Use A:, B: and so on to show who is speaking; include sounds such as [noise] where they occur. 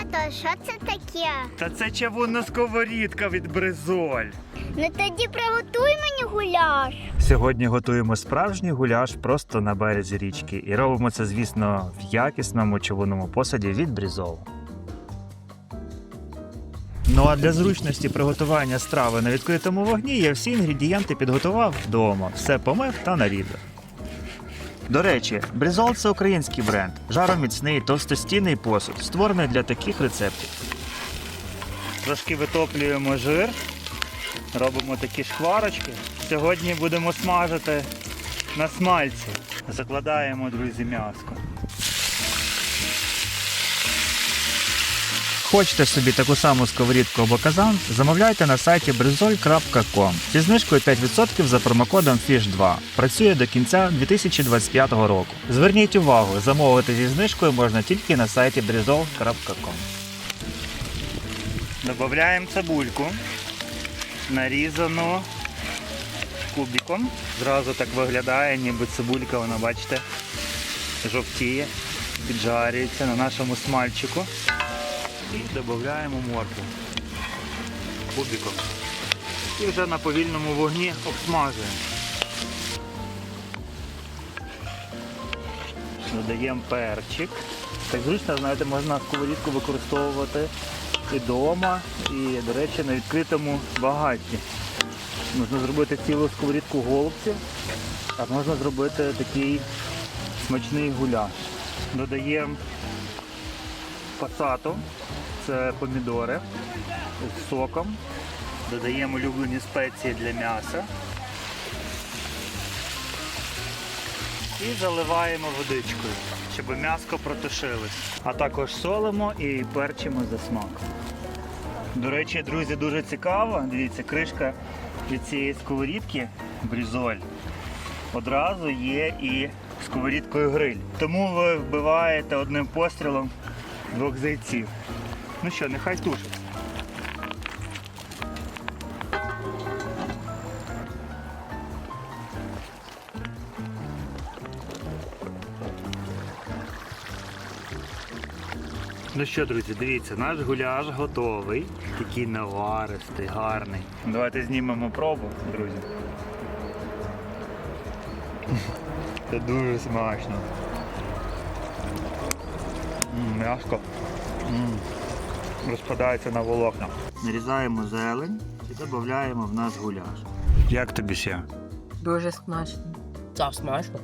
A: Тато, що це таке?
B: Та це чавунна сковорідка від бризоль.
A: Ну тоді приготуй мені гуляш.
B: Сьогодні готуємо справжній гуляш просто на березі річки. І робимо це, звісно, в якісному човунному посаді від брізол. Ну а для зручності приготування страви на відкритому вогні я всі інгредієнти підготував вдома. Все помив та нарізав. До речі, брізол це український бренд, жароміцний товстостійний посуд, створений для таких рецептів. Трошки витоплюємо жир, робимо такі шкварочки. Сьогодні будемо смажити на смальці. Закладаємо, друзі, м'яско. Хочете собі таку саму сковорідку або казан? Замовляйте на сайті brizol.com зі знижкою 5% за промокодом FISH2. Працює до кінця 2025 року. Зверніть увагу, замовити зі знижкою можна тільки на сайті brizol.com. Додаємо цибульку, нарізану кубиком. Зразу так виглядає, ніби цибулька, вона, бачите, жовтіє, піджарюється на нашому смальчику. І додаємо моркву кубиком. І вже на повільному вогні обсмажуємо. Додаємо перчик. Так зручно, знаєте, можна сковорідку використовувати і вдома, і, до речі, на відкритому багатті. Можна зробити цілу сковорідку голубців, а можна зробити такий смачний гуляш. Додаємо пасату, це помідори з соком. Додаємо улюблені спеції для м'яса. І заливаємо водичкою, щоб м'яско протушилось. А також солимо і перчимо за смак. До речі, друзі, дуже цікаво. Дивіться, кришка від цієї сковорідки брізоль одразу є і сковорідкою гриль. Тому ви вбиваєте одним пострілом двох зайців. Ну що, нехай тушиться. Ну що, друзі, дивіться, наш гуляш готовий. Такий наваристий, гарний. Давайте знімемо пробу, друзі. [laughs] Це дуже смачно. М'яско. Розпадається на волокна. Нарізаємо зелень і додаємо в наш гуляш. Як тобі ще?
C: Дуже смачно.
D: Це смачно.